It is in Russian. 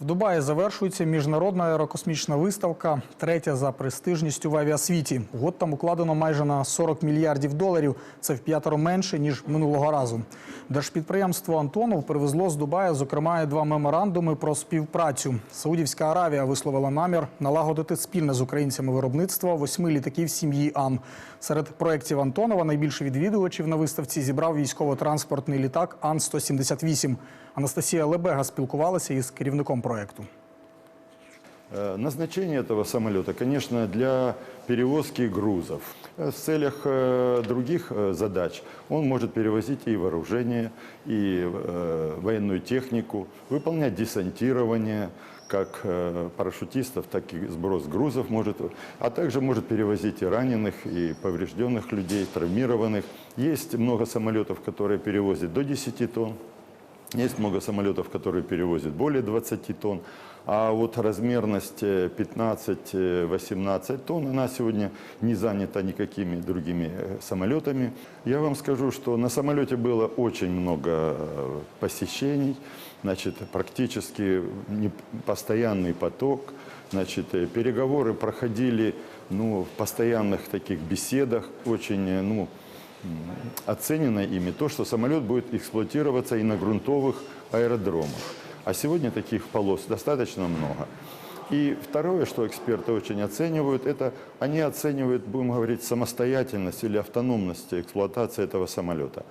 В Дубаї завершується міжнародна аерокосмічна виставка, третя за престижністю в авіасвіті. Год там укладено майже на 40 мільярдів доларів. Це в п'ятеро менше ніж минулого разу. Держпідприємство Антонов привезло з Дубая, зокрема, і два меморандуми про співпрацю. Саудівська Аравія висловила намір налагодити спільне з українцями виробництво восьми літаків сім'ї Ан. Серед проєктів Антонова найбільше відвідувачів на виставці зібрав військово-транспортний літак Ан-178. Анастасія Лебега спілкувалася із керівником проєкту. Э, Назначение этого самолета, конечно, для перевозки грузов. Э, В целях э, других задач он может перевозить и вооружение, и военную технику, выполнять десантирование, как парашютистов, так и сброс грузов может, а также может перевозить и раненых, и поврежденных людей, травмированных. Есть много самолетов, которые перевозят до 10 тонн. Есть много самолетов, которые перевозят более 20 тонн, а вот размерность э, 15-18 тонн, она сегодня не занята никакими другими э, самолетами. Я вам скажу, что на самолете было очень много э, посещений, значит, практически постоянный поток, значит, э, переговоры проходили ну, в постоянных таких беседах, очень, э, ну, оценено ими то, что самолет будет эксплуатироваться и на грунтовых аэродромах. А сегодня таких полос достаточно много. И второе, что эксперты очень оценивают, это они оценивают, будем говорить, самостоятельность или автономность эксплуатации этого самолета.